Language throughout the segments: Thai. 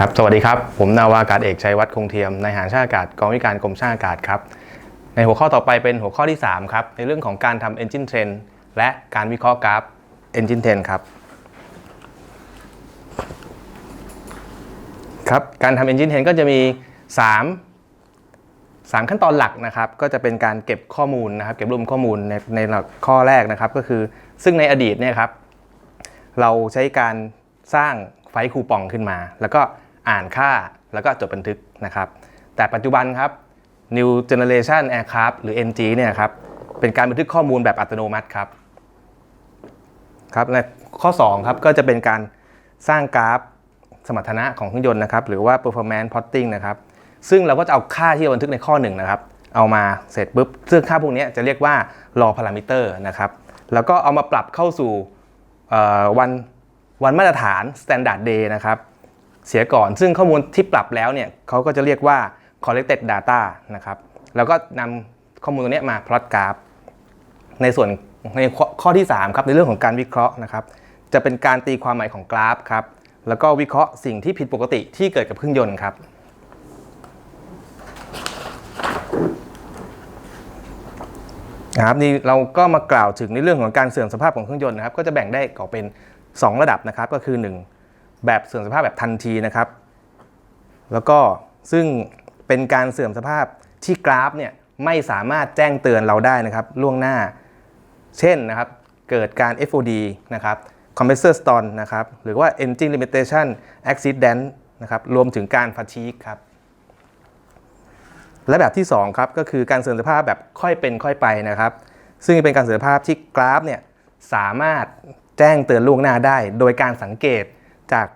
ครับสวัสดีครับ ผมนาวากาศเอกชัยวัฒน์คงเทียมนายหารช่างอากาศกองวิการกรมช่างอากาศครับ ในหัวข้อต่อไปเป็นหัวข้อที่ 3 ครับ ในเรื่องของการทำ Engine Trend และการวิเคราะห์กราฟ Engine Trend ครับ ครับ การทำ Engine Trend ก็จะมี 3 3 ขั้นตอนหลักนะครับ ก็จะเป็นการเก็บข้อมูลนะครับ เก็บรวมข้อมูลในในข้อแรกนะครับ ก็คือซึ่งในอดีตเนี่ยครับ เราใช้การสร้างไฟคูปองขึ้นมา แล้วก็ อ่านค่าแล้วก็จดบันทึกนะครับ แต่ปัจจุบันครับ New Generation Aircraft หรือ NG เนี่ยครับเป็นการบันทึกข้อมูลแบบอัตโนมัติครับครับและข้อ2ครับก็จะเป็นการสร้างกราฟสมรรถนะของเครื่องยนต์นะครับหรือว่า performance plotting นะครับซึ่งเราก็จะเอาค่าที่เราบันทึกในข้อ1นะครับเอามาเสร็จปุ๊บซึ่งค่าพวกนี้จะเรียกว่า raw parameter นะครับแล้วก็เอามาปรับเข้าสู่วันวันมาตรฐาน standard day นะครับ เสียก่อน ซึ่งข้อมูลที่ปรับแล้วเนี่ยเขาก็จะเรียกว่า collected data นะครับ แล้วก็นำข้อมูลตัวเนี้ยมาพลอตกราฟในส่วนในข้อข้อที่ 3 ครับในเรื่องของการวิเคราะห์นะครับ จะเป็นการตีความหมายของกราฟครับ แล้วก็วิเคราะห์สิ่งที่ผิดปกติที่เกิดกับเครื่องยนต์ครับนะครับนี่เราก็มากล่าวถึงในเรื่องของการเสื่อมสภาพของเครื่องยนต์นะครับ ก็จะแบ่งได้ออกเป็น 2 ระดับนะครับ ก็คือ 1 แบบเสื่อมสภาพแบบทันทีนะครับ แล้วก็ซึ่งเป็นการเสื่อมสภาพที่กราฟเนี่ยไม่สามารถแจ้งเตือนเราได้นะครับล่วงหน้า เช่นนะครับ เกิดการ FOD นะครับ compressor stall นะครับ หรือว่า engine limitation accident นะครับ รวมถึงการ fatigue ครับ และแบบที่ 2 ครับ ก็คือการเสื่อมสภาพแบบค่อยเป็นค่อยไปนะครับ ซึ่งเป็นการเสื่อมสภาพที่กราฟเนี่ยสามารถแจ้งเตือนล่วงหน้าได้ โดยการสังเกต จาก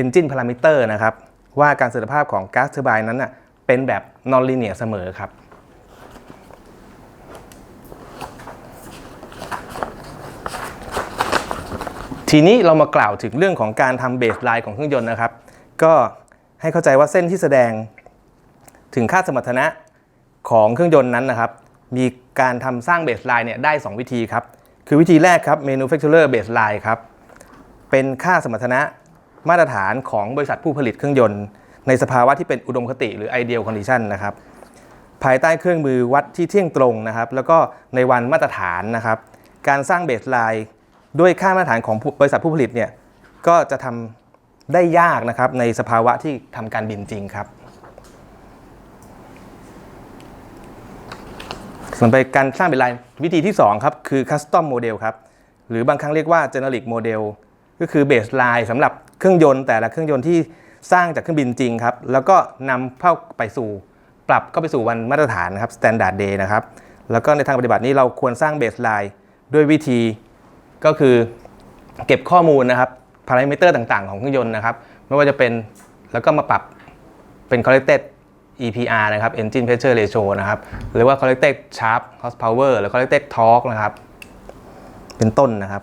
Engine Parameter นะครับว่าการเสื่อมสภาพของก๊าซเทอร์ไบน์นั้นนะเป็นแบบ non-linear เสมอครับทีนี้เรามากล่าวถึงเรื่องของการทำเบสไลน์ของเครื่องยนต์นะครับ ก็ให้เข้าใจว่าเส้นที่แสดงถึงค่าสมรรถนะของเครื่องยนต์นั้นนะครับ มีการทำสร้างเบสไลน์เนี่ยได้ 2 วิธีครับ คือวิธีแรกครับ manufacturer baseline ครับ เป็นค่าสมรรถนะมาตรฐานของบริษัทผู้ผลิตเครื่องยนต์ ในสภาวะที่เป็นอุดมคติหรือ ideal condition นะครับภายใต้เครื่องมือวัดที่เที่ยงตรงนะครับ แล้วก็ในวันมาตรฐานนะครับ การสร้างเบสไลน์ด้วยค่ามาตรฐานของบริษัทผู้ผลิตเนี่ยก็จะทำได้ยากนะครับในสภาวะที่ทำการบินจริงครับส่วนไปการสร้างเป็นลายวิธีที่ 2 ครับ คือ custom model ครับ หรือบางครั้งเรียกว่า generic model ก็คือ baseline สำหรับเครื่องยนต์แต่ละเครื่องยนต์ที่สร้างจากเครื่องบินจริงครับ แล้วก็นำเข้าไปสู่ปรับเข้าไปสู่วันมาตรฐานนะครับ standard day นะครับ แล้วก็ในทางปฏิบัตินี้เราควรสร้าง baseline ด้วยวิธีก็คือเก็บข้อมูลนะครับพารามิเตอร์ต่างๆ ของเครื่องยนต์นะครับ ไม่ว่าจะเป็นแล้วก็มาปรับเป็น collected EPR นะครับ Engine Pressure Ratio นะครับ หรือว่า Collected Sharp Horsepower หรือ Collected Torque นะครับ เป็นต้นนะครับ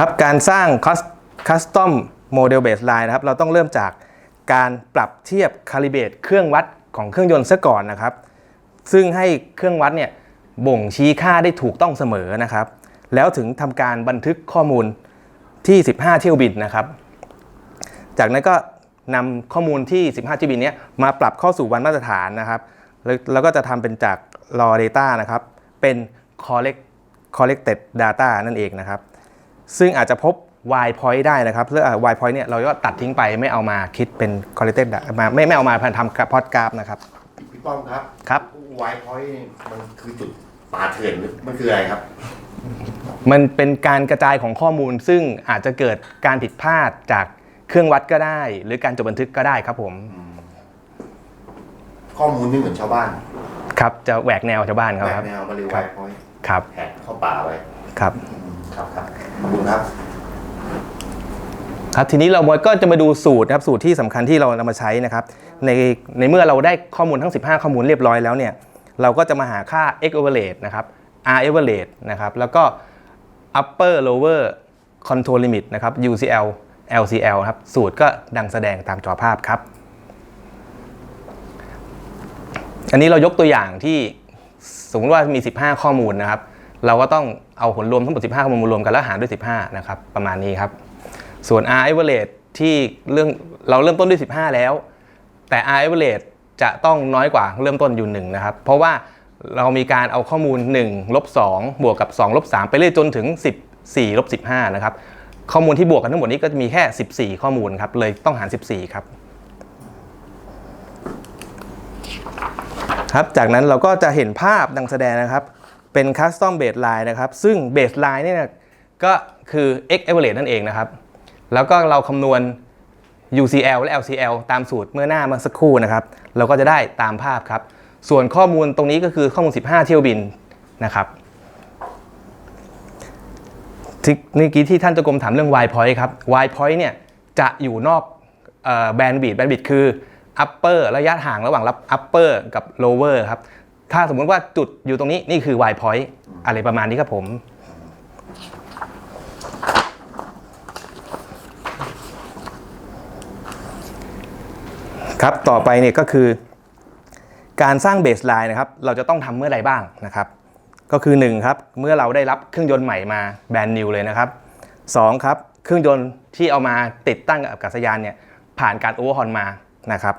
ครับการสร้าง Custom Model Baseline นะครับ เราต้องเริ่มจากการปรับเทียบ Calibrate เครื่องวัดของเครื่องยนต์ซะก่อนนะครับ ซึ่งให้เครื่องวัดเนี่ยบ่งชี้ค่าได้ถูกต้องเสมอนะครับ แล้วถึงทำการบันทึกข้อมูลที่ 15 เที่ยวบินนะครับ จากนั้นก็นำข้อมูลที่ 15 เที่ยวบินนี้มาปรับเข้าสู่วันมาตรฐานนะครับ แล้วแล้วก็จะทำเป็นจาก raw data นะครับ เป็น collect collected data นั่นเองนะครับ ซึ่งอาจจะพบ y point ได้นะครับแล้ว y point เนี่ยเราก็ตัดทิ้งไปไม่เอามาคิดเป็น collected data มาไม่ไม่เอามาพันทำพอดกราฟนะครับ พี่ป้อมครับครับไวพอยต์มันคือจุดป่าเถื่อนหรือมันคืออะไรครับ มันเป็นการกระจายของข้อมูล ซึ่งอาจจะเกิดการผิดพลาดจากเครื่องวัดก็ได้ หรือการจดบันทึกก็ได้ครับผม ข้อมูลนี่เหมือนชาวบ้านครับจะแหวกแนวชาวบ้านเขาแบครับบแนวมาเลยไวพอยต์ครับ แหกเข้าป่าไว้ครับ ครับครับขอบคุณครับ ครับทีนี้เราก็จะมาดูสูตรนะครับสูตรที่สำคัญที่เรานำมาใช้นะครับในในเมื่อเราได้ข้อมูลทั้ง 15 ข้อมูลเรียบร้อยแล้วเนี่ยเราก็จะมาหาค่า x average นะครับ r average นะครับแล้วก็ upper lower control limit นะครับ UCL LCL ครับสูตรก็ดังแสดงตามจอภาพครับ อันนี้เรายกตัวอย่างที่สมมติว่ามี 15 ข้อมูลนะครับ เราก็ต้องเอาผลรวมทั้งหมด 15ข้อมูลรวมกันแล้วหารด้วย 15 นะครับ ประมาณนี้ครับ ส่วน R average ที่เรื่องเราเริ่มต้นด้วย 15 แล้ว แต่ R average จะต้องน้อยกว่าเริ่มต้นอยู่1นะครับ เพราะว่าเรามีการเอาข้อมูล1ลบ2บวกกับ2ลบ3ไปเรื่อยจนถึง 14ลบ15 นะครับ ข้อมูลที่บวกกันทั้งหมดนี้ก็จะมีแค่ 14 ข้อมูลครับ เลยต้องหาร 14 ครับ ครับ จากนั้นเราก็จะเห็นภาพดังแสดงนะครับ เป็น custom baseline นะครับ ซึ่ง baseline เนี่ยก็คือ x average นั่นเองนะครับ แล้วก็เราคำนวณ UCL และ LCL ตามสูตรเมื่อหน้าเมื่อสักครู่นะครับ เราก็จะได้ตามภาพครับ ส่วนข้อมูลตรงนี้ก็คือข้อมูล 15 เที่ยวบินนะครับที่เมื่อกี้ที่ท่านจากรมถามเรื่อง y point ครับ y point เนี่ยจะอยู่นอกแบนด์บิดแบนด์บิดคือ upper ระยะห่างระหว่างรับ upper กับ lower ครับ ถ้าสมมุติว่าจุดอยู่ตรงนี้นี่คือ y point อะไรประมาณนี้ครับผม ครับต่อไปเนี่ยก็คือการสร้างเบสไลน์นะครับ เราจะต้องทำเมื่อใดบ้างนะครับ ก็คือ1ครับเมื่อเราได้รับเครื่องยนต์ใหม่มาแบรนด์นิวเลยนะครับ2ครับเครื่องยนต์ที่เอามาติดตั้งกับอากาศยานเนี่ยผ่านการโอเวอร์ฮอนมานะครับ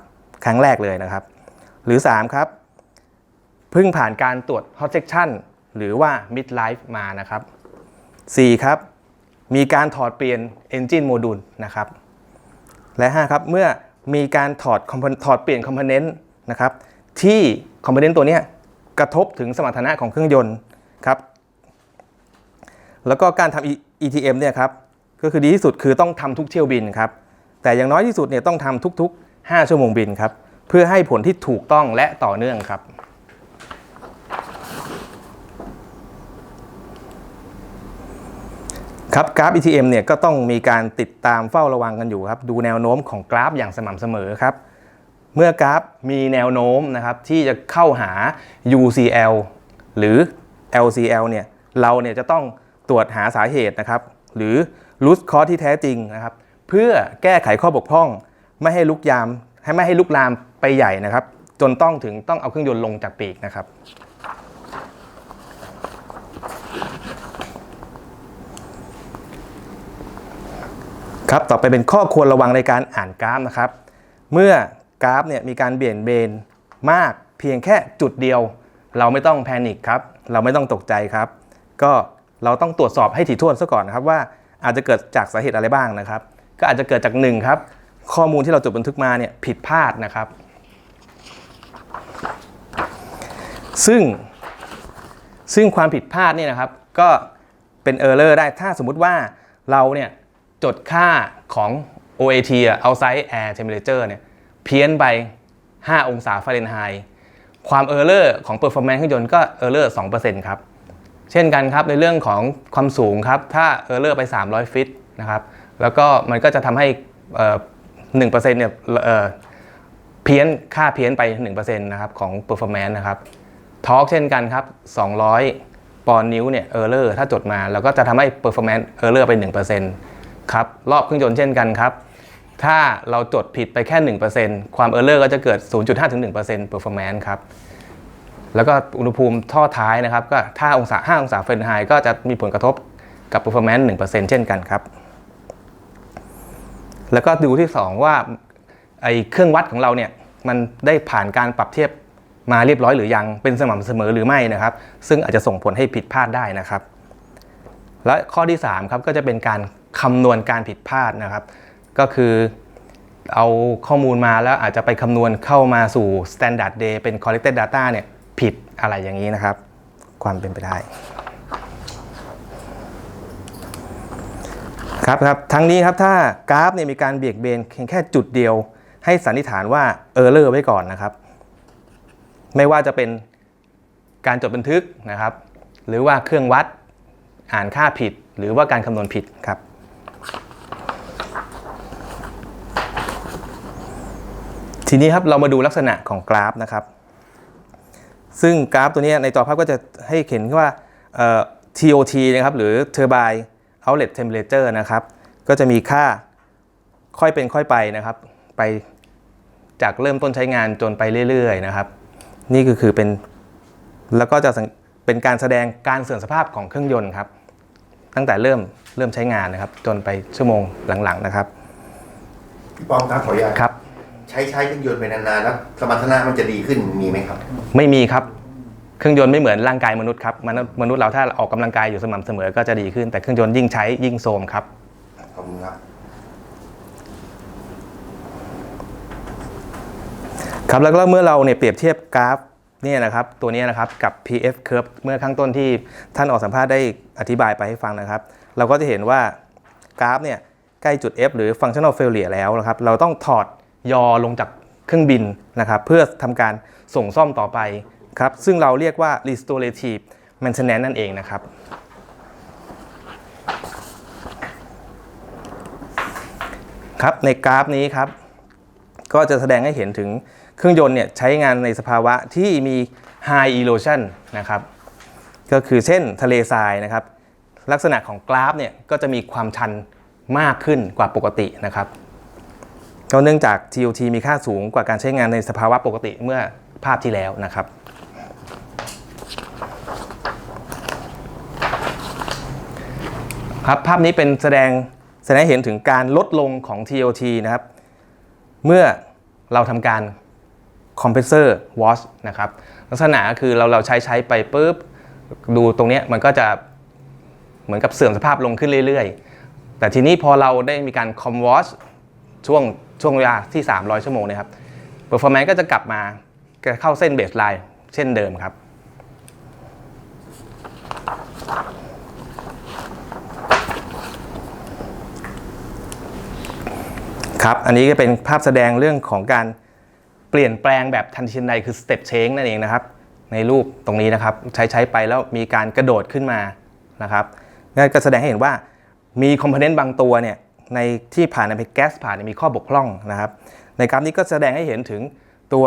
ครั้งแรกเลยนะครับ หรือ 3 ครับ เพิ่งผ่านการตรวจ hot section หรือว่า mid life มานะครับ 4 ครับ มีการถอดเปลี่ยน engine module นะครับ และ 5 ครับ เมื่อมีการถอดถอดเปลี่ยนคอมโพเนนต์นะครับ ที่คอมโพเนนต์ตัวนี้กระทบถึงสมรรถนะของเครื่องยนต์ครับ แล้วก็การทำ E- ETM เนี่ยครับ ก็คือดีที่สุดคือต้องทำทุกเที่ยวบินครับ แต่อย่างน้อยที่สุดเนี่ยต้องทำทุกๆ 5 ชั่วโมงบินครับ เพื่อให้ผลที่ถูกต้องและต่อเนื่องครับ ครับกราฟ ETM เนี่ยก็ต้องมีการติดตามเฝ้าระวังกันอยู่ครับดูแนวโน้มของกราฟอย่างสม่ำเสมอครับเมื่อกราฟมีแนวโน้มนะครับที่จะเข้าหา UCL หรือ LCL เนี่ยเราเนี่ยจะต้องตรวจหาสาเหตุนะครับหรือ root cause ที่แท้จริงนะครับเพื่อแก้ไขข้อบกพร่อง ไม่ให้ลุกยามให้ไม่ให้ลุกลามไปใหญ่นะครับ จนต้องถึงต้องเอาเครื่องยนต์ลงจากปีกนะครับ ครับต่อไปเป็นข้อควรระวังในการอ่านกราฟนะครับ เมื่อกราฟเนี่ยมีการเบี่ยงเบนมากเพียงแค่จุดเดียว เราไม่ต้องแพนิคครับ เราไม่ต้องตกใจครับ ก็เราต้องตรวจสอบให้ถี่ถ้วนซะก่อนนะครับว่าอาจจะเกิดจากสาเหตุอะไรบ้างนะครับ ก็อาจจะเกิดจากหนึ่งครับข้อมูลที่เราจดบันทึกมาเนี่ยผิดพลาดนะครับ ซึ่งซึ่งความผิดพลาดเนี่ยนะครับ ก็เป็นเออร์เลอร์ได้ถ้าสมมุติว่าเราเนี่ย จดค่าของ OAT อะ outside air temperature เนี่ยเพี้ยนไป 5 องศาฟาเรนไฮต์ความเออร์เลอร์ของ performance เครื่องยนต์ก็เออร์เลอร์2%ครับเช่นกันครับในเรื่องของความสูงครับ ถ้าเออร์เลอร์ไป 300 ฟิตนะครับ แล้วก็มันก็จะทำให้เอ่งเปอ1%เซ็นี่ยเอ่อเพี้ยนค่าเพี้ยนไป 1%นะครับของ performance นะครับทอร์กเช่นกันครับ 200 ปอนด์นิ้วเนี่ยเออร์เลอร์ถ้าจดมาเราก็จะทำให้ performance เออร์เลอร์ไป 1% ครับ รอบเครื่องยนต์เช่นกันครับ ถ้าเราจดผิดไปแค่ 1%ความเออร์เลอร์ก็จะเกิด 0.5ถึง1% performance ครับ แล้วก็อุณหภูมิท่อท้ายนะครับ ก็ถ้าองศา 5 องศาเฟรนไฮต์ก็จะมีผลกระทบกับ performance 1%เช่นกันครับ แล้วก็ดูที่ 2 ว่าไอเครื่องวัดของเราเนี่ยมันได้ผ่านการปรับเทียบมาเรียบร้อยหรือยังเป็นสม่ำเสมอหรือไม่นะครับ ซึ่งอาจจะส่งผลให้ผิดพลาดได้นะครับ และข้อที่ 3 ครับก็จะเป็นการ คำนวณการผิดพลาดนะครับ ก็คือเอาข้อมูลมาแล้วอาจจะไปคำนวณเข้ามาสู่ standard day เป็น collected data เนี่ยผิดอะไรอย่างนี้นะครับ ความเป็นไปได้ครับครับทั้งนี้ครับถ้ากราฟเนี่ยมีการเบี่ยงเบนเพียงแค่จุดเดียว ให้สันนิษฐานว่าเออร์เลอร์ไว้ก่อนนะครับ ไม่ว่าจะเป็นการจดบันทึกนะครับ หรือว่าเครื่องวัดอ่านค่าผิด หรือว่าการคำนวณผิดครับ ทีนี้ครับเรามาดูลักษณะของกราฟนะครับ ซึ่งกราฟตัวนี้ในจอภาพก็จะให้เห็นว่าเอ่อ TOT นะครับหรือ Turbine Outlet Temperature นะครับ ก็จะมีค่าค่อยเป็นค่อยไปนะครับ ไปจากเริ่มต้นใช้งานจนไปเรื่อยๆนะครับ นี่ก็คือเป็นแล้วก็จะสังเป็นการแสดงการเสื่อมสภาพของเครื่องยนต์ครับ ตั้งแต่เริ่มเริ่มใช้งานนะครับ จนไปชั่วโมงหลังๆนะครับพี่ป้อมครับขออนุญาตครับใช้ใช้เครื่องยนต์ไปนานๆแล้วสมรรถนะมันจะดีขึ้นมีไหมครับ ไม่มีครับ เครื่องยนต์ไม่เหมือนร่างกายมนุษย์ครับมนุษย์มนุษย์เราถ้าออกกำลังกายอยู่สม่ำเสมอก็จะดีขึ้น แต่เครื่องยนต์ยิ่งใช้ยิ่งโทรมครับ ขอบคุณครับครับแล้วก็เมื่อเราเนี่ยเปรียบเทียบกราฟเนี่ยนะครับตัวเนี้ยนะครับกับ PF curve เมื่อข้างต้นที่ท่านออกสัมภาษณ์ได้อธิบายไปให้ฟังนะครับ เราก็จะเห็นว่ากราฟเนี่ยใกล้จุด F หรือ functional failure แล้วนะครับ เราต้องถอด ยอลงจากเครื่องบินนะครับ เพื่อทำการส่งซ่อมต่อไปครับ ซึ่งเราเรียกว่า restorative maintenance นั่นเองนะครับครับในกราฟนี้ครับ ก็จะแสดงให้เห็นถึงเครื่องยนต์เนี่ยใช้งานในสภาวะที่มี high erosion นะครับ ก็คือเช่นทะเลทรายนะครับ ลักษณะของกราฟเนี่ยก็จะมีความชันมากขึ้นกว่าปกตินะครับ ก็เนื่องจาก TOT มีค่าสูงกว่าการใช้งานในสภาวะปกติเมื่อภาพที่แล้วนะครับครับภาพนี้เป็นแสดงแสดงให้เห็นถึงการลดลงของ TOT นะครับ เมื่อเราทำการ compressor wash นะครับลักษณะคือเราเราใช้ใช้ไปปุ๊บดูตรงนี้มันก็จะเหมือนกับเสื่อมสภาพลงขึ้นเรื่อยๆ แต่ทีนี้พอเราได้มีการ com wash ช่ ช่วงช่วงเวลาที่ 300 ชั่วโมงเนะครับ performance ก็จะกลับมาเข้าเส้น baseline เช่นเดิมครับ ครับอันนี้ก็เป็นภาพแสดงเรื่องของการเปลี่ยนแปลงแบบทันทีทันใดคือ step change นั่นเองนะครับ ในรูปตรงนี้นะครับ ใช้ใช้ไปแล้วมีการกระโดดขึ้นมานะครับนั่นก็แสดงให้เห็นว่ามีคอมโพเนนต์บางตัวเนี่ย ในที่ผ่านในแก๊สผ่านมีข้อบกพร่องนะครับ ในกราฟนี้ก็แสดงให้เห็นถึงตัว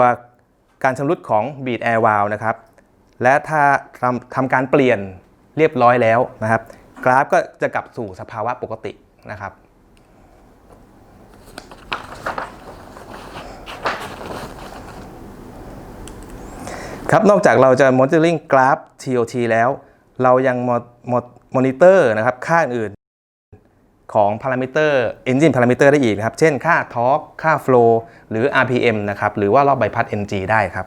การชำรุดของ bead air valve นะครับ และถ้าทำทำการเปลี่ยนเรียบร้อยแล้วนะครับ กราฟก็จะกลับสู่สภาวะปกตินะครับครับนอกจากเราจะ monitoring กราฟ TOT แล้ว เรายังมอนิเตอร์นะครับ ค่าอื่น ของพารามิเตอร์ engine parameter ได้อีกนะครับ เช่นค่า torque ค่า flow หรือ RPM นะครับ หรือว่ารอบใบพัด NG ได้ครับ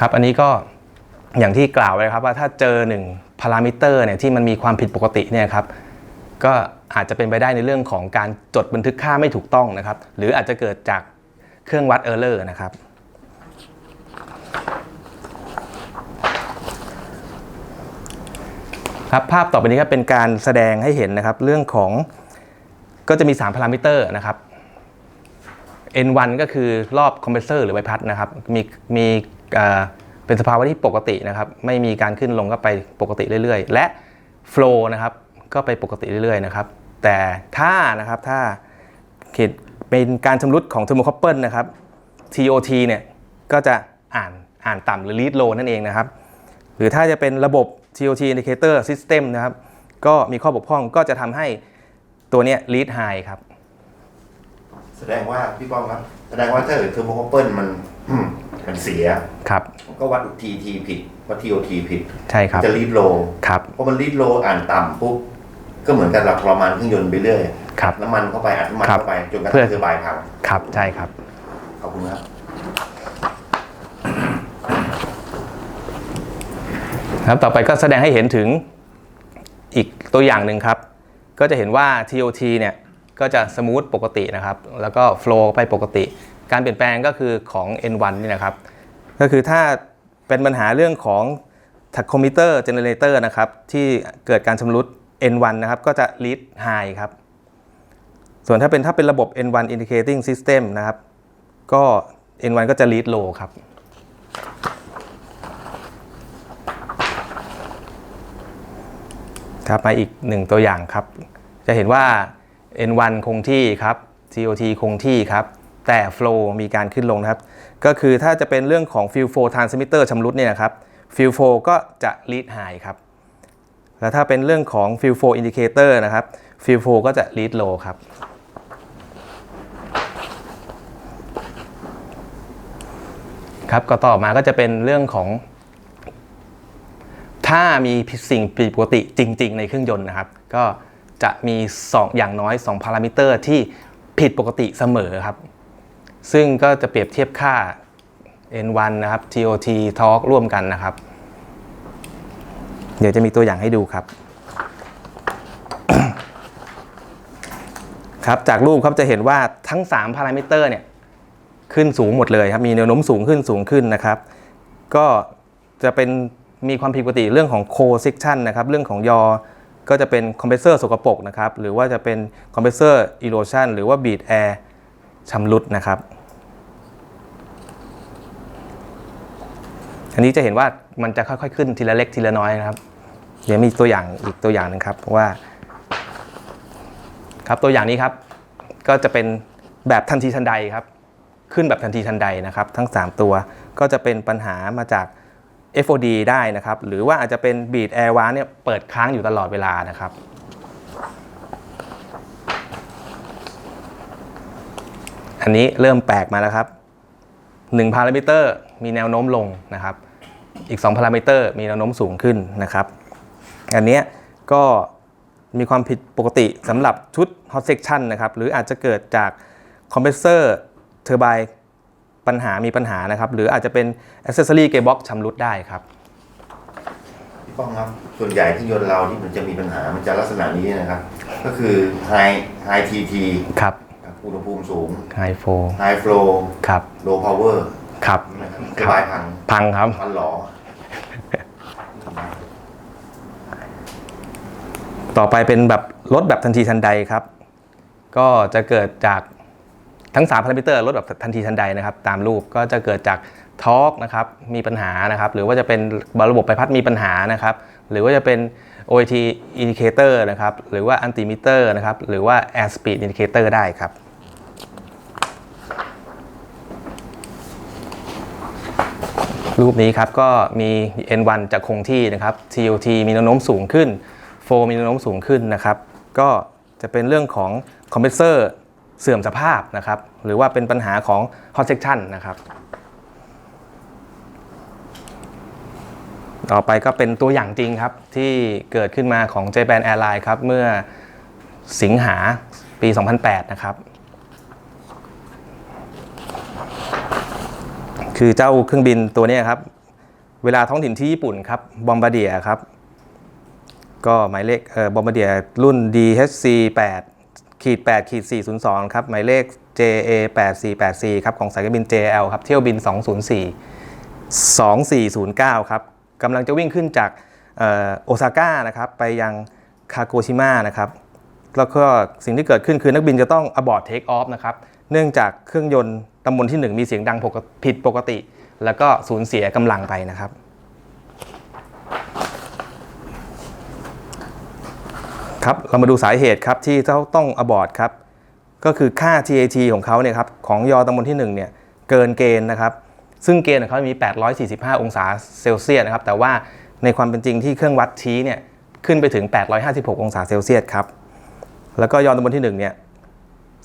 ครับ อันนี้ก็อย่างที่กล่าวไว้ครับว่าถ้าเจอหนึ่งพารามิเตอร์เนี่ยที่มันมีความผิดปกติเนี่ยครับก็อาจจะเป็นไปได้ในเรื่องของการจดบันทึกค่าไม่ถูกต้องนะครับ หรืออาจจะเกิดจากเครื่องวัดเออร์เลอร์นะครับ ครับภาพต่อไปนี้ก็เป็นการแสดงให้เห็นนะครับเรื่องของก็จะมี 3 พารามิเตอร์นะครับ N1 ก็คือรอบคอมเพรสเซอร์หรือใบพัดนะครับ มีมีเป็นสภาวะที่ปกตินะครับ ไม่มีการขึ้นลงก็ไปปกติเรื่อยๆ และ Flow นะครับก็ไปปกติเรื่อยๆนะครับแต่ถ้านะครับถ้าเขตเป็นการชำรุดของเทอร์โมคอปเปิลนะครับ TOT เนี่ยก็จะอ่านอ่านต่ำหรือ lead low นั่นเองนะครับ หรือถ้าจะเป็นระบบ TOT indicator system นะครับ ก็มีข้อบกพร่องก็จะทำให้ตัวเนี้ย lead high ครับ แสดงว่าพี่ป้อมครับ แสดงว่าถ้าเกิดเทอร์โมคอปเปิลมันมันเสีย ครับ ก็วัดทีทีผิดวัดทีโอทีผิด ใช่ครับ จะรีดโลครับพอมันรีดโลอ่านต่ำปุ๊บก็เหมือนกับเราทรมานเครื่องยนต์ไปเรื่อยครับ น้ำมันเข้าไปอัดน้ำมันครับเข้าไปจนกระเพื่ทั่องเทอร์ไบน์พังครับ ใช่ครับ ขอบคุณครับ ครับต่อไปก็แสดงให้เห็นถึงอีกตัวอย่างหนึ่งครับ ก็จะเห็นว่า TOT เนี่ยก็จะสมูทปกตินะครับ แล้วก็ flow ไปปกติ การเปลี่ยนแปลงก็คือของ N1 นี่นะครับ ก็คือถ้าเป็นปัญหาเรื่องของ tachometer generator นะครับ ที่เกิดการชำรุด N1 นะครับ ก็จะ lead high ครับ ส่วนถ้าเป็นถ้าเป็นระบบ N1 indicating system นะครับ ก็ N1 ก็จะ lead low ครับ ครับมาอีกหนึ่งตัวอย่างครับ จะเห็นว่า N1 คงที่ครับ COT คงที่ครับ แต่ flow มีการขึ้นลงนะครับ ก็คือถ้าจะเป็นเรื่องของ field flow transmitter ชำรุดเนี่ยครับ field flow ก็จะ lead high ครับ แล้วถ้าเป็นเรื่องของ field flow indicator นะครับ field flow ก็จะ lead low ครับครับก็ต่อมาก็จะเป็นเรื่องของ ถ้ามีสิ่งผิดปกติจริง ๆ ในเครื่องยนต์นะครับ ก็จะมี 2 อย่างน้อย 2 พารามิเตอร์ที่ผิดปกติเสมอครับ ซึ่งก็จะเปรียบเทียบค่า N1 นะครับ TOT torque ร่วมกันนะครับ เดี๋ยวจะมีตัวอย่างให้ดูครับ ครับจากรูปครับจะเห็นว่าทั้ง 3 พารามิเตอร์เนี่ยขึ้นสูงหมดเลยครับ มีแนวโน้มสูงขึ้นสูงขึ้นนะครับ ก็จะเป็น มีความผิดปกติเรื่องของโคเซ c ชันนะครับเรื่องของยอก็จะเป็นคอมเพรสเซอร์สกปรกนะครับหรือว่าจะเป็นคอมเพรสเซอร์อีโรชันหรือว่าบีดแอร์ชำรุดนะครับอันนี้จะเห็นว่ามันจะค่อยๆขึ้นทีละเล็กทีละน้อยนะครับ เดี๋ยวมีตัวอย่างอีกตัวอย่างหนึงครับว่า ครับตัวอย่างนี้ครับ ก็จะเป็นแบบทันทีทันใดครับ ขึ้นแบบทันทีทันใดนะครับ ทั้ง 3 ตัวก็จะเป็นปัญหามาจาก FOD ได้นะครับ หรือว่าอาจจะเป็นบีดแอร์วาเนี่ยเปิดค้างอยู่ตลอดเวลานะครับ อันนี้เริ่มแปลกมาแล้วครับ1พารามิเตอร์มีแนวโน้มลงนะครับ อีก2พารามิเตอร์มีแนวโน้มสูงขึ้นนะครับ อันนี้ก็มีความผิดปกติสำหรับชุด hot section นะครับ หรืออาจจะเกิดจากคอมเพรสเซอร์เทอร์ไบ ปัญหามีปัญหานะครับ หรืออาจจะเป็น accessory gearbox ชำรุดได้ครับพี่ป้องครับ ส่วนใหญ่ที่ยนต์เราที่มันจะมีปัญหามันจะลักษณะนี้นะครับ ก็คือ high high TT ครับอุณหภูมิสูง high flow high flow ครับ low power ครับนะครับสบายพังพังครับพันหลอต่อไปเป็นแบบลดแบบทันทีทันใดครับ ก็จะเกิดจาก ทั้ง3พารามิเตอร์ลดแบบทันทีทันใดนะครับตามรูปก็จะเกิดจากทอร์กนะครับมีปัญหานะครับหรือว่าจะเป็นระบบใบพัดมีปัญหานะครับหรือว่าจะเป็น OIT indicator นะครับหรือว่า altimeter นะครับหรือว่า air speed indicator ได้ครับรูปนี้ครับก็มี N1 จะคงที่นะครับ TOT มีแนวโน้มสูงขึ้น โฟมีแนวโน้มสูงขึ้นนะครับ ก็จะเป็นเรื่องของคอมเพรสเซอร์ เสื่อมสภาพนะครับ หรือว่าเป็นปัญหาของ hot section นะครับ ต่อไปก็เป็นตัวอย่างจริงครับ ที่เกิดขึ้นมาของ Japan Airlines ครับ เมื่อสิงหาปี 2008 นะครับ คือเจ้าเครื่องบินตัวนี้ครับ เวลาท้องถิ่นที่ญี่ปุ่นครับบอมบาเดียครับ ก็หมายเลขเอ่อบอมบาเดียรุ่น DHC 8 ขีด8ขีด402 ครับ หมายเลข JA 8484 ครับ ของสายการบิน JL ครับ เที่ยวบิน 204 2409 ครับกำลังจะวิ่งขึ้นจากออโอซาก้านะครับ ไปยังคาโกชิมะนะครับ แล้วก็สิ่งที่เกิดขึ้นคือนักบินจะต้อง abort take off นะครับ เนื่องจากเครื่องยนต์ตำบลที่ 1 มีเสียงดังผิดปกติ แล้วก็สูญเสียกำลังไปนะครับ ครับ เรามาดูสาเหตุครับที่เขาต้อง abort ครับ ก็คือค่า TAT ของเขาเนี่ยครับของยอตำบลที่1เนี่ยเกินเกณฑ์นะครับ ซึ่งเกณฑ์ของเขามี 845 องศาเซลเซียสนะครับ แต่ว่าในความเป็นจริงที่เครื่องวัดชี้เนี่ยขึ้นไปถึง 856 องศาเซลเซียสครับ แล้วก็ยอตำบลที่1เนี่ย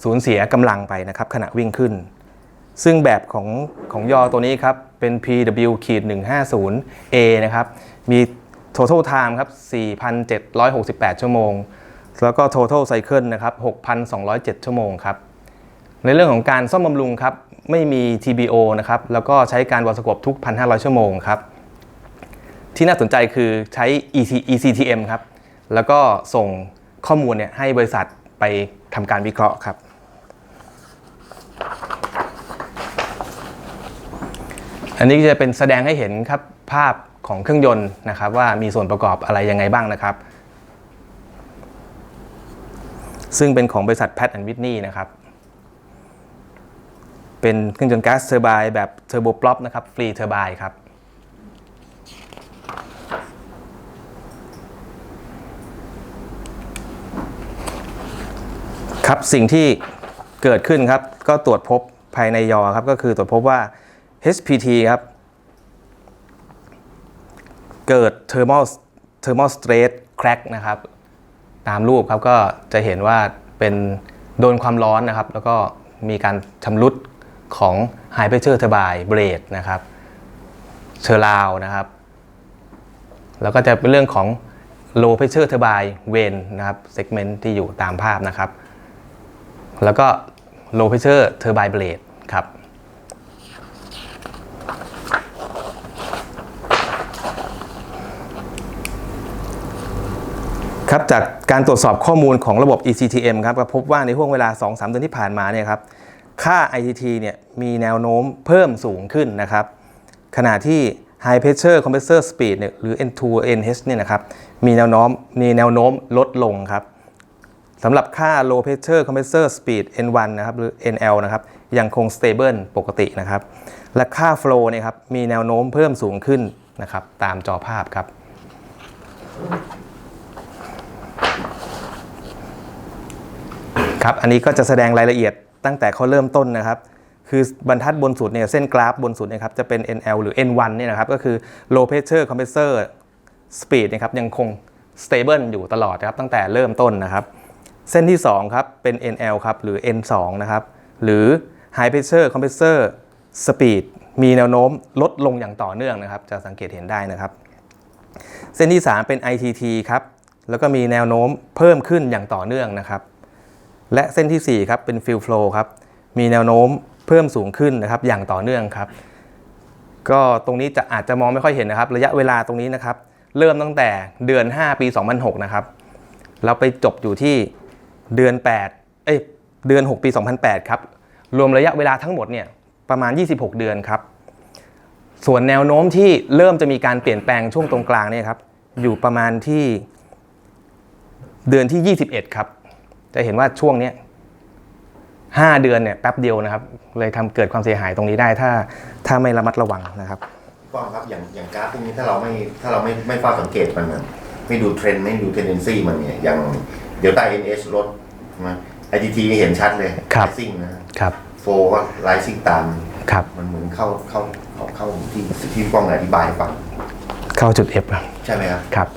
สูญเสียกำลังไปนะครับขณะวิ่งขึ้น ซึ่งแบบของของยอตัวนี้ครับเป็น PW 150 A นะครับมี total time ครับ 4,768 ชั่วโมง แล้วก็ total cycle นะครับ 6,207 ชั่วโมงครับ ในเรื่องของการซ่อมบำรุงครับ ไม่มี TBO นะครับ แล้วก็ใช้การวัดสกบทุก 1,500 ชั่วโมงครับ ที่น่าสนใจคือใช้ EC ECTM ครับ แล้วก็ส่งข้อมูลเนี่ยให้บริษัทไปทำการวิเคราะห์ครับ อันนี้จะเป็นแสดงให้เห็นครับภาพ ของเครื่องยนต์นะครับ ว่ามีส่วนประกอบอะไรยังไงบ้างนะครับ ซึ่งเป็นของบริษัท Pat and Whitney นะครับ เป็นเครื่องยนต์ก๊าซเทอร์ไบน์แบบเทอร์โบปลอปนะครับฟรีเทอร์ไบน์ครับครับสิ่งที่เกิดขึ้นครับก็ตรวจพบภายในยอครับก็คือตรวจพบว่า HPT ครับ เกิด thermal thermal stress crack นะครับ ตามรูปครับก็จะเห็นว่าเป็นโดนความร้อนนะครับ แล้วก็มีการชำรุดของ high pressure turbine blade นะครับเชอร์ราวนะครับ แล้วก็จะเป็นเรื่องของ low pressure turbine vane นะครับ segment ที่อยู่ตามภาพนะครับ แล้วก็ low pressure turbine blade ครับ ครับจากการตรวจสอบข้อมูลของระบบ ECTM ครับก็พบว่าในห่วงเวลา 2-3 เดือนที่ผ่านมาเนี่ยครับค่า ITT เนี่ยมีแนวโน้มเพิ่มสูงขึ้นนะครับ ขณะที่ High Pressure Compressor Speed เนี่ยหรือ N2 NH เนี่ยนะครับมีแนวโน้มมีแนวโน้มลดลงครับสำหรับค่า Low Pressure Compressor Speed N1 นะครับหรือ NL นะครับยังคง stable ปกตินะครับและค่า Flow เนี่ยครับมีแนวโน้มเพิ่มสูงขึ้นนะครับตามจอภาพครับ ครับ อันนี้ก็จะแสดงรายละเอียดตั้งแต่เขาเริ่มต้นนะครับ คือบรรทัดบนสุดเนี่ยเส้นกราฟบนสุดนะครับจะเป็น NL หรือ N1 เนี่ยนะครับก็คือ low pressure compressor speed นะครับยังคง stable อยู่ตลอดนะครับตั้งแต่เริ่มต้นนะครับ เส้นที่2ครับเป็น NL ครับหรือ N2 นะครับหรือ high pressure compressor speed มีแนวโน้มลดลงอย่างต่อเนื่องนะครับ จะสังเกตเห็นได้นะครับ เส้นที่ 3 เป็น ITT ครับแล้วก็มีแนวโน้มเพิ่มขึ้นอย่างต่อเนื่องนะครับ และเส้นที่ 4 ครับ เป็น fill flow ครับ มีแนวโน้มเพิ่มสูงขึ้นนะครับ อย่างต่อเนื่องครับ ก็ตรงนี้จะอาจจะมองไม่ค่อยเห็นนะครับ ระยะเวลาตรงนี้นะครับ เริ่มตั้งแต่เดือน 5 ปี 2006 นะครับ เราไปจบอยู่ที่เดือน 8 เอ้ย เดือน 6 ปี 2008 ครับ รวมระยะเวลาทั้งหมดเนี่ย ประมาณ 26 เดือนครับ ส่วนแนวโน้มที่เริ่มจะมีการเปลี่ยนแปลงช่วงตรงกลางเนี่ยครับ อยู่ประมาณที่เดือนที่ 21 ครับ จะเห็นว่าช่วงเนี้ยห้าเดือนเนี่ยแป๊บเดียวนะครับ เลยทำเกิดความเสียหายตรงนี้ได้ถ้าถ้าไม่ระมัดระวังนะครับป้องครับอย่างอย่างกราฟพวกนี้ถ้าเราไม่ถ้าเราไม่ไม่เฝ้าสังเกตมันอะไม่ดูเทรนด์ไม่ดูเทนเดนซีมันเนี่ยอย่างเดี๋ยวใต้ NH ลดนะ ITT เห็นชัดเลยครับซิ่งนะครับโฟก็ไลซิ่งตามครับมันเหมือนเข้าเข้าเข้าเข้าที่ที่ป้องอธิบายให้ฟังเข้าจุด F ครับใช่ไหมครับครับ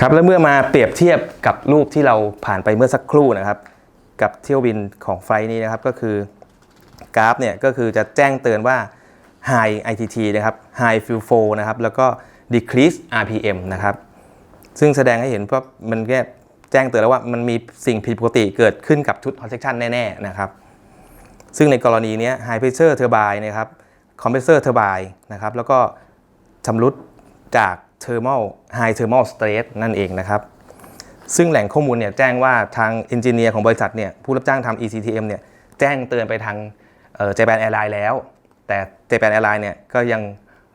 ครับแล้วเมื่อมาเปรียบเทียบกับรูปที่เราผ่านไปเมื่อสักครู่นะครับ กับเที่ยวบินของไฟล์นี้นะครับก็คือกราฟเนี่ยก็คือจะแจ้งเตือนว่า high ITT นะครับ high fuel flow นะครับแล้วก็ decrease RPM นะครับซึ่งแสดงให้เห็นว่ามันแค่แจ้งเตือนแล้วว่ามันมีสิ่งผิดปกติเกิดขึ้นกับชุด hot section แน่ๆนะครับซึ่งในกรณีนี้ high pressure turbine นะครับ compressor turbine นะครับแล้วก็ชำรุดจาก thermal high thermal stress นั่นเองนะครับ ซึ่งแหล่งข้อมูลเนี่ยแจ้งว่าทางเอนจิเนียร์ของบริษัทเนี่ยผู้รับจ้างทำ ECTM เนี่ยแจ้งเตือนไปทางเจแปนแอร์ไลน์แล้ว แต่เจแปนแอร์ไลน์เนี่ยก็ยัง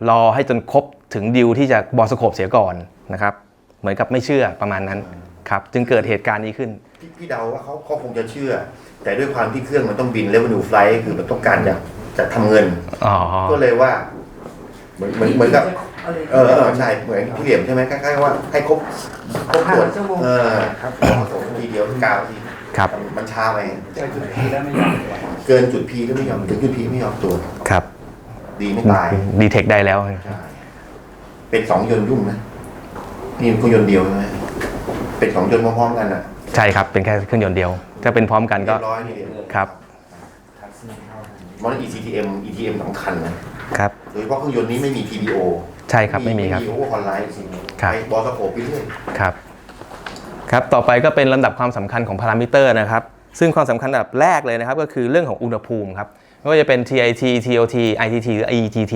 รอให้จนครบถึงดิวที่จะบอสโคปเสียก่อนนะครับ เหมือนกับไม่เชื่อประมาณนั้นครับจึงเกิดเหตุการณ์นี้ขึ้น พี่พี่เดาว่าเขาเขาคงจะเชื่อ แต่ด้วยความที่เครื่องมันต้องบิน revenue flight คือมันต้องการจะจะทำเงินอ๋อก็เลยว่า เหมือนเหมือนเหมือนกับ เออเออใช่เหมือนพี่เหลี่ยมใช่ไหมคล้ายๆว่าให้ครบครบตรวจห้าชั่วโมงเออครับส่งทีเดียวกาวทีครับมันช้าไปเจอจุดพีแล้วไม่ยอมตรวจเกินจุดพีก็ไม่ยอมถึงจุดพีไม่ยอมตรวจครับ ดีไม่ตายดีเทคได้แล้วใช่เป็นสองยนต์ยุ่งนะนี่เครื่องยนต์เดียวใช่ไหมเป็นสองยนต์พร้อมๆกันอะ ใช่ครับเป็นแค่เครื่องยนต์เดียวถ้าเป็นพร้อมกันก็เรียบร้อยนี่เดียวครับมัน ECTM ETM สำคัญนะครับ โดยเฉพาะเครื่องยนต์นี้ไม่มี PBO ใช่ครับไม่มีครับโอเวอร์คอนไลท์ครับ ไปบอสโคปไปเรื่อยครับครับต่อไปก็เป็นลำดับความสำคัญของพารามิเตอร์นะครับ ซึ่งความสำคัญอันดับแรกเลยนะครับ ก็คือเรื่องของอุณหภูมิครับไม่ว่าจะเป็น TIT TOT ITT หรือ IETT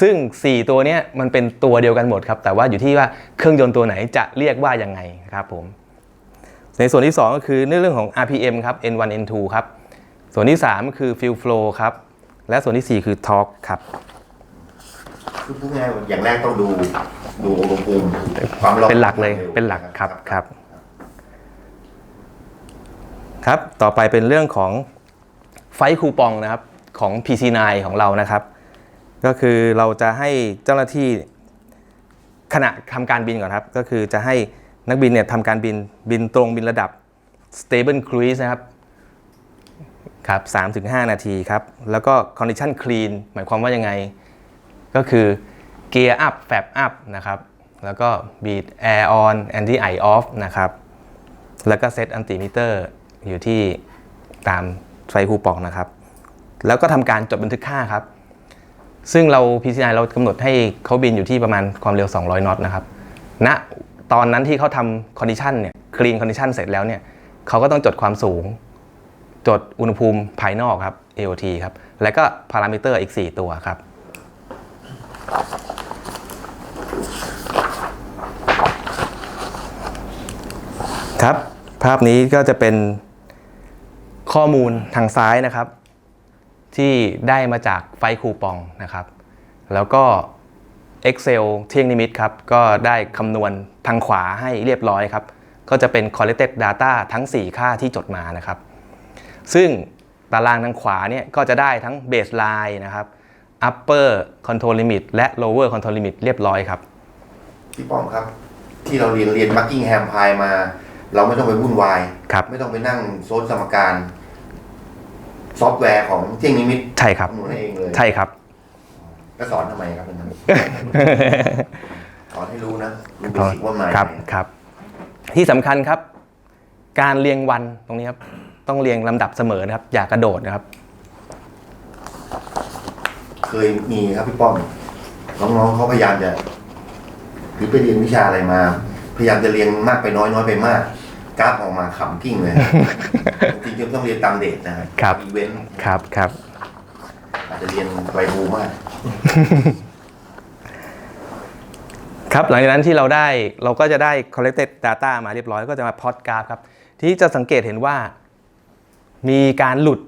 ซึ่ง 4 ตัวเนี้ยมันเป็นตัวเดียวกันหมดครับ แต่ว่าอยู่ที่ว่าเครื่องยนต์ตัวไหนจะเรียกว่ายังไงครับผม ในส่วนที่ 2 ก็คือในเรื่องของ RPM ครับ N1 N2 ครับ ส่วนที่3ก็คือ Fuel Flow ครับ และส่วนที่ 4 คือ Torque ครับ คือพูดง่ายๆอย่างแรกต้องดูดูอุณหภูมิความร้อนเป็นหลักเลยเป็นหลักครับครับ ครับ ต่อไปเป็นเรื่องของไฟท์คูปองนะครับของ PC9 ของเรานะครับ ก็คือเราจะให้เจ้าหน้าที่ขณะทำการบินก่อนครับ ก็คือจะให้นักบินเนี่ยทำการบินบินตรงบินระดับ stable cruise นะครับครับ3-5 นาทีครับ แล้วก็ condition clean หมายความว่ายังไง ก็คือ gear up flap up นะครับ แล้วก็ beat air on anti eye off นะครับ แล้วก็ set antimeter อร์อยู่ที่ตามไฟคูปองนะครับ แล้วก็ทำการจดบันทึกค่าครับ ซึ่งเรา PCI เรากำหนดให้เขาบินอยู่ที่ประมาณความเร็ว 200นอตนะครับณตอนนั้นที่เขาทำคอนดิชันเนี่ยคลีนคอนดิชันเสร็จแล้วเนี่ยเขาก็ต้องจดความสูง จดอุณหภูมิภายนอกครับ AOT ครับ แล้วก็พารามิเตอร์อีก 4 ตัวครับ ครับ ภาพนี้ก็จะเป็นข้อมูลทางซ้ายนะครับ ที่ได้มาจากไฟคูปองนะครับ แล้วก็ Excel เที่ยงนิมิตครับ ก็ได้คำนวณทางขวาให้เรียบร้อยครับ ก็จะเป็น collected data ทั้ง 4 ค่าที่จดมานะครับ ซึ่งตารางทางขวาเนี่ยก็จะได้ทั้ง baseline นะครับ upper control limit และ lower control limit เรียบร้อยครับ พี่ป้อมครับ ที่เราเรียนเรียนบักกิงแฮมพายมา เราไม่ต้องไปวุ่นวาย ครับ ไม่ต้องไปนั่งโซนสมการ ซอฟต์แวร์ของเที่ยงนิมิตใช่ครับคำนวณให้เองเลยใช่ครับ ก็สอนทำไมครับเป็นนั้นสอนให้รู้นะรู้เบสิกว่ามาครับครับ ที่สำคัญครับ การเรียงวันตรงนี้ครับ ต้องเรียงลำดับเสมอนะครับ อย่ากระโดดนะครับ เคยมีครับพี่ป้อมน้องๆเขาพยายามจะหรือไปเรียนวิชาอะไรมา พยายามจะเรียงมากไปน้อยน้อยไปมากกราฟออกมาขำกิ้งเลยจริงๆต้องเรียนตามเดทนะครับครับอีเวนต์ครับครับอาจจะเรียนไวบูมาก ครับหลังจากนั้นที่เราได้เราก็จะได้ collected data มาเรียบร้อยก็จะมาพอดกราฟครับ ที่จะสังเกตเห็นว่า มีการหลุด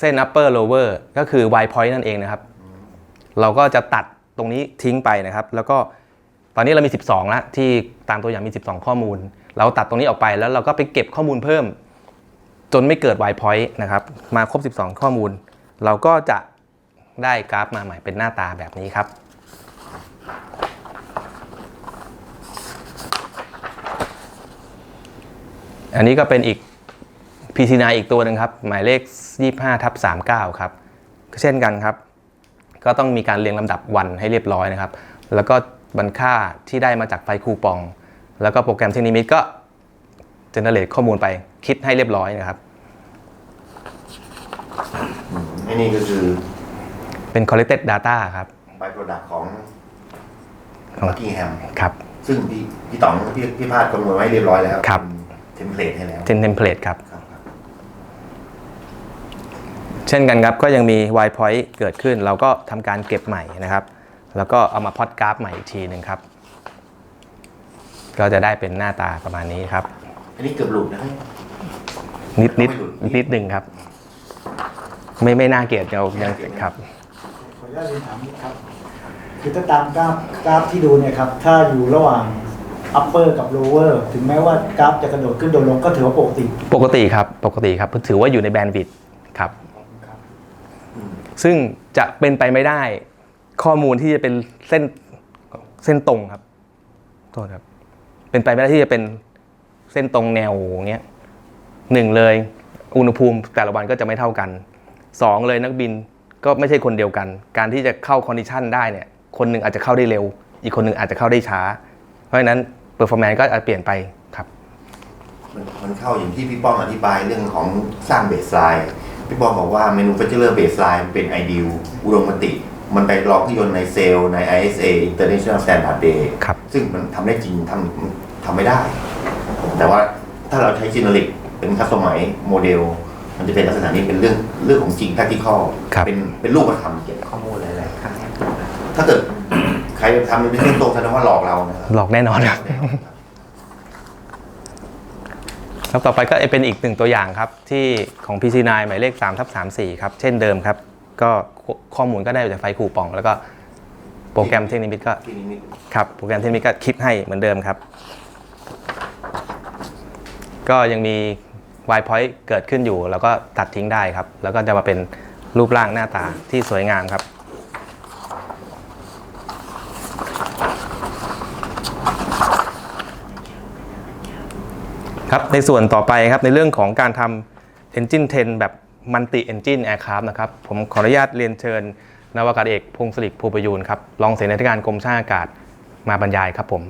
เส้น upper lower ก็คือ y point นั่นเองนะครับ เราก็จะตัดตรงนี้ทิ้งไปนะครับ แล้วก็ตอนนี้เรามี 12แล้วที่ตามตัวอย่างมี 12 ข้อมูล เราตัดตรงนี้ออกไปแล้วเราก็ไปเก็บข้อมูลเพิ่ม จนไม่เกิด y point นะครับ มาครบ 12 ข้อมูล เราก็จะได้กราฟมาใหม่เป็นหน้าตาแบบนี้ครับอันนี้ก็เป็นอีก PC9 อีกตัวหนึ่งครับ หมายเลข 25ทับ39 ครับ เช่นกันครับ ก็ต้องมีการเรียงลำดับวันให้เรียบร้อยนะครับ แล้วก็บรรค่าที่ได้มาจากไฟล์คูปอง แล้วก็โปรแกรมเทคนิมิตก็เจเนเรตข้อมูลไปคิดให้เรียบร้อยนะครับอืมไอ้นี่ก็คือเป็น collected data ครับ by product ของของบักกิงแฮมครับ ซึ่งพี่พี่ต๋องพี่พี่พาดคำนวณไว้เรียบร้อยแล้วครับเทมเพลตให้แล้วเป็น template ครับครับครับ เช่นกันครับก็ยังมี y point เกิดขึ้น เราก็ทำการเก็บใหม่นะครับ แล้วก็เอามาพอดกราฟใหม่อีกทีหนึ่งครับ ก็จะได้เป็นหน้าตาประมาณนี้ครับ อันนี้เกือบหลุดนะนิดนิดไม่หลุดนิดหนึ่งครับ ไม่ไม่น่าเกลียดเรายังครับ ขออนุญาตเรียนถามนิดครับ คือถ้าตามกราฟกราฟที่ดูเนี่ยครับ ถ้าอยู่ระหว่าง upper กับ lower ถึงแม้ว่ากราฟจะกระโดดขึ้นโดดลงก็ถือว่าปกติ ปกติครับ ปกติครับถือว่าอยู่ในแบนด์วิดต์ครับครับอืม ซึ่งจะเป็นไปไม่ได้ข้อมูลที่จะเป็นเส้นเส้นตรงครับโทษครับ เป็นไปไม่ได้ที่จะเป็นเส้นตรงแนวอย่างเงี้ยหนึ่งเลยอุณหภูมิแต่ละวันก็จะไม่เท่ากันสองเลยนักบินก็ไม่ใช่คนเดียวกัน การที่จะเข้าคอนดิชันได้เนี่ย คนหนึ่งอาจจะเข้าได้เร็ว อีกคนหนึ่งอาจจะเข้าได้ช้า เพราะฉะนั้นเปอร์ฟอร์แมนซ์ก็อาจเปลี่ยนไปครับ มันเข้าอย่างที่พี่ป้อมอธิบายเรื่องของสร้างเบสไลน์ พี่ป้อมบอกว่าเมนู f ฟ c เจอร์เบสไลน์เป็นไอเดียอุดมคติ มันไปลองเครื่องยนต์ในเซลล์ใน ISA International Standard Day ครับซึ่งมันทำได้จริงทำทำไม่ได้ แต่ว่าถ้าเราใช้จิน e ริกเป็นคัสตอมไมโมเดล มันจะเป็นลักษณะนี้เป็นเรื่องเรื่องของจริง practical ครับเป็นเป็นรูปธรรมเก็บข้อมูลหลายๆครั้งถ้าเกิดใครทำมันเป็นเรื่องตรงแสดงว่าหลอกเรานะครับหลอกแน่นอนครับ ครับต่อไปก็เป็นอีกหนึ่งตัวอย่างครับที่ของ PC9 หมายเลข3ทับ34 ครับ เช่นเดิมครับ ก็ข้อมูลก็ได้จากไฟล์คูปอง แล้วก็โปรแกรมเทคนิคก็ครับโปรแกรมเทคนิคก็คิดให้เหมือนเดิมครับ ก็ยังมี y point เกิดขึ้นอยู่ แล้วก็ตัดทิ้งได้ครับ แล้วก็จะมาเป็นรูปร่างหน้าตาที่สวยงามครับ ครับในส่วนต่อไปครับในเรื่องของการทำ Engine 10 แบบ Multi Engine Aircraft นะครับผมขออนุญาตเรียนเชิญนาวากาศเอกพงศลิกภูประยูนครับรองเสนาธิการกรมช่างอากาศมาบรรยายครับผม